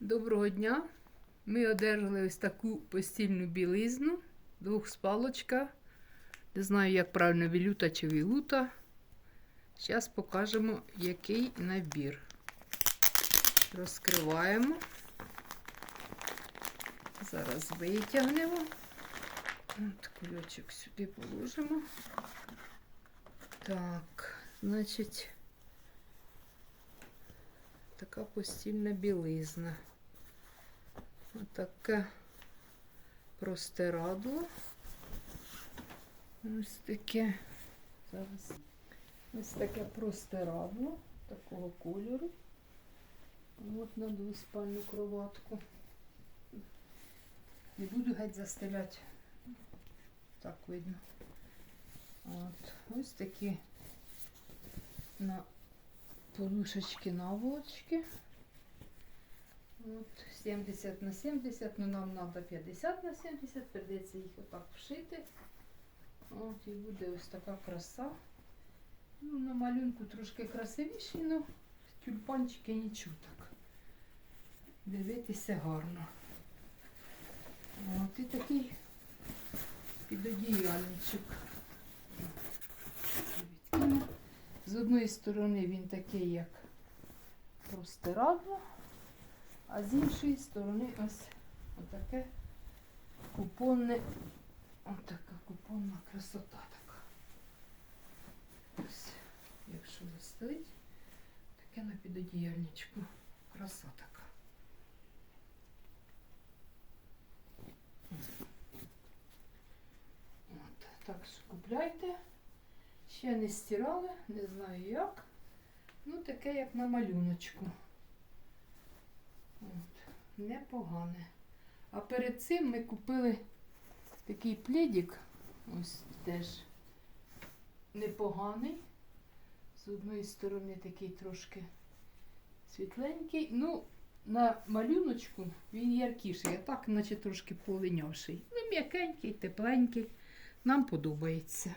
Доброго дня! Ми одержали ось таку постільну білизну, двохспалочка. Не знаю, як правильно вілюта чи вілута. Зараз покажемо, який набір. Розкриваємо. Зараз витягнемо. От кульочок сюди положимо. Так, значить, така постільна білизна. Отаке простирадло. Ось таке. Зараз. Ось таке простирадло такого кольору. От на двоспальну кроватку. Не буду геть застеляти. Так видно. От. Ось такі на подушечки наволочки. От 70 на 70, ну нам треба 50 на 70, прийдеться їх отак вшити. От і буде ось така краса. Ну, на малюнку трошки красивіші, але тюльпанчики нічого так. Дивитися гарно. От і такий підодіяльничок. З одної сторони він такий, як простирадло, а з іншої сторони ось отаке купонне, отака купонна красота така. Ось, якщо застелить, таке на підодіяльничку. Краса така. От, так що купляйте. Ще не стирали, не знаю як. Ну, таке, як на малюночку. От, непогане. А перед цим ми купили такий плідік. Ось теж непоганий. З одної сторони такий трошки світленький. Ну, на малюночку він яркіший, а так, наче трошки полинявший. Ну, м'якенький, тепленький. Нам подобається.